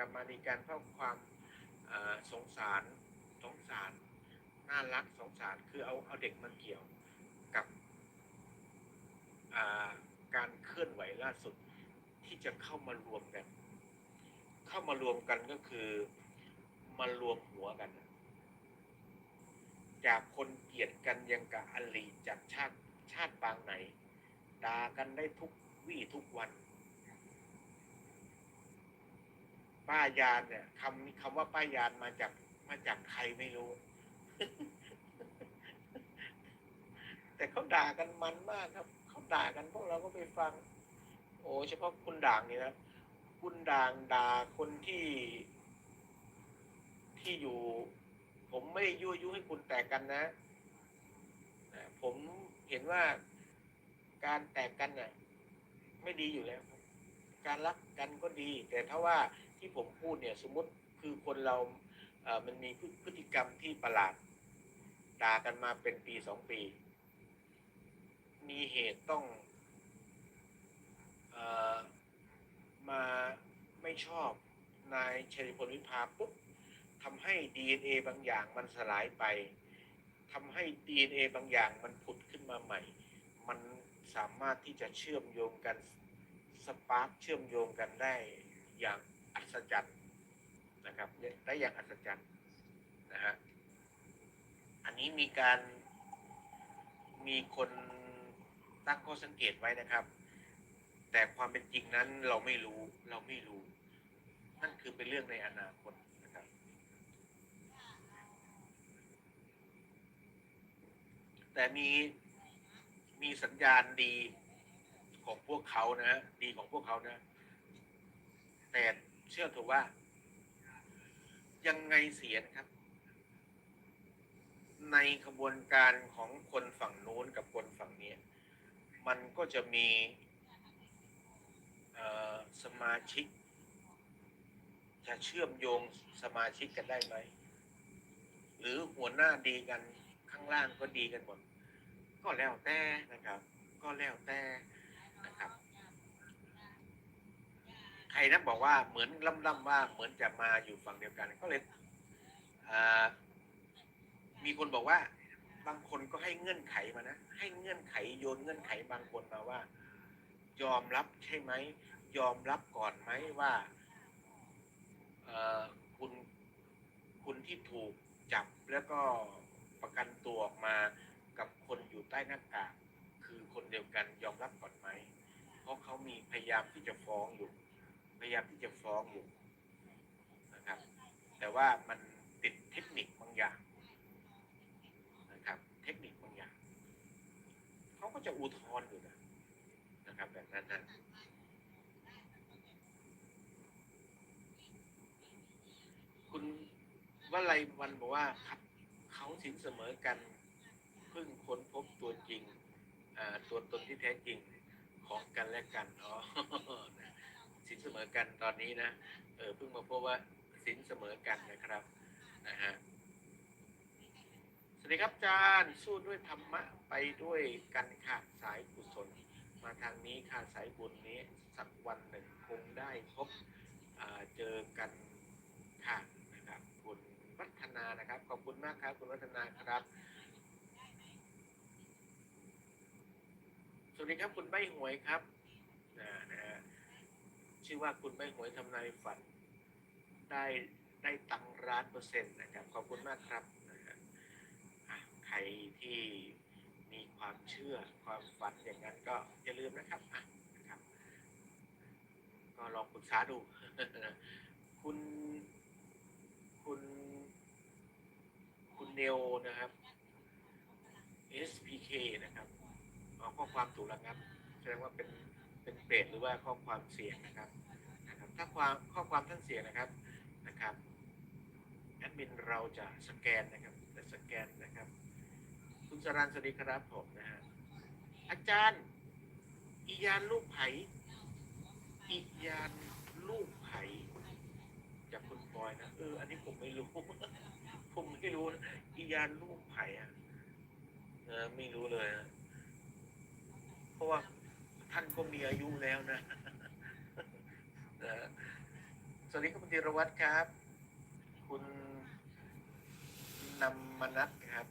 ลับมามีการข้อความสงสารสงสารน่ารักสงสารคือเอาเอาเด็กมาเกี่ยวกับการเคลื่อนไหวล่าสุดที่จะเข้ามารวมกัน เข้ามารวมกันก็คือมารวมหัวกัน จากคนเกลียดกันยังกับอลีจากชาติชาติปางไหนด่ากันได้ทุกวี่ทุกวัน ป้ายานเนี่ยคำคำว่าป้ายานมาจากมาจากใครไม่รู้ แต่เขาด่ากันมันมากครับเขาด่ากันพวกเราก็ไปฟัง โอ้เฉพาะคุณด่างนี่นะคุณด่างด่าคนที่ ที่อยู่ ผมไม่ได้ยั่วยุให้คุณแตกกันนะนะผมเห็นว่าการแตกกันเนี่ยไม่ดีอยู่แล้วครับ การรักกันก็ดี แต่ถ้าว่าที่ผมพูดเนี่ยสมมติคือคนเราเอ่อมันมีพฤติกรรมที่ประหลาดด่ากันมาเป็นปีสองปี มีเหตุต้องเออมาไม่ชอบนายชัยพลวิภาปุ๊บทำให้ DNA บางอย่างมันสลายไปทำให้ DNA บางอย่างมันผุดขึ้นมาใหม่ มันสามารถที่จะเชื่อมโยงกัน ปาร์คเชื่อมโยงกันได้อย่างอัศจรรย์นะครับได้อย่างอัศจรรย์นะฮะอันนี้มีการมีคนตั้งข้อสังเกตไว้นะครับ แต่ความเป็นจริงนั้นเราไม่รู้เราไม่รู้ นั่นคือเป็นเรื่องในอนาคตนะครับ แต่มีมีสัญญาณดี ของพวกเขานะฮะดีของพวกเขานะ แต่เชื่อเถอะว่า ยังไงเสียนะครับ ในขบวนการของคนฝั่งนู้นกับคนฝั่งนี้ มันก็จะมีสมาชิก จะเชื่อมโยงสมาชิกกันได้ไหม หรือหัวหน้าดีกันข้างล่างก็ดีกันหมด ก็แล้วแต่นะครับ ก็แล้วแต่ นะครับ ใครนะบอกว่าเหมือนล่ำๆว่าเหมือนจะมาอยู่ฝั่งเดียวกันก็เลยมีคนบอกว่า บางคนก็ให้เงื่อนไขมานะให้เงื่อนไขโยนเงื่อนไขบางคนมาว่า ยอมรับใช่ไหมยอมรับก่อนไหมว่าคุณคุณที่ถูกจับแล้วก็ประกันตัวออกมากับคนอยู่ใต้หน้ากากคือคนเดียวกันยอมรับก่อนไหม เพราะเขามีพยายามที่จะฟ้องอยู่ พยายามที่จะฟ้องอยู่นะครับ แต่ว่ามันติดเทคนิคบางอย่างนะครับ เทคนิคบางอย่างเขาก็จะอุทธรณ์อยู่นะนะครับ แบบนั้นนะคุณวลัยวันบอกว่าเขาสินเสมอกันเพิ่งค้นพบตัวจริงตัวตนที่แท้จริง ของกันและกันอ๋อนะสินเสมอกันตอนนี้นะเออเพิ่งมาพบว่าสินเสมอกันนะครับนะฮะสวัสดีครับอาจารย์สู้ด้วยธรรมะไปด้วยกันค่ะสายกุศล มาทางนี้ค่ะสายบุญนี้สักวันหนึ่งคงได้พบเจอกันค่ะนะครับคุณวัฒนานะครับ ขอบคุณมากครับคุณวัฒนาครับ วัสดีครับคุณใบหวยครับนะนะชื่อว่าคุณใบหวยทำนายฝัน ได้ได้ตังค์ล้านเปอร์เซ็นต์นะครับ ขอบคุณมากครับนะฮะใครที่มีความเชื่อความฝันอย่างนั้นก็อย่าลืมนะครับนะครับ ก็ลองปรึกษาดู คุณคุณคุณเนวนะครับ SPK นะครับ ข้อความถูกระงับแสดงว่าเป็นเป็นเปรตหรือว่าข้อความเสียงนะครับนะครับ ถ้าความข้อความท่านเสียงนะครับนะครับแอดมินเราจะสแกนนะครับจะสแกนนะครับ คุณสรันสวัสดีครับผมนะฮะอาจารย์อียานลูกไผ่อียานลูกไผ่จากคุณปอยนะเอออันนี้ผมไม่รู้ผมไม่รู้อียานลูกไผ่อะเออไม่รู้เลยนะ ราะว่าท่านก็มีอายุแล้วนะสวัสดีครับคุณธีรวัตรครับ คุณนำมนัทครับ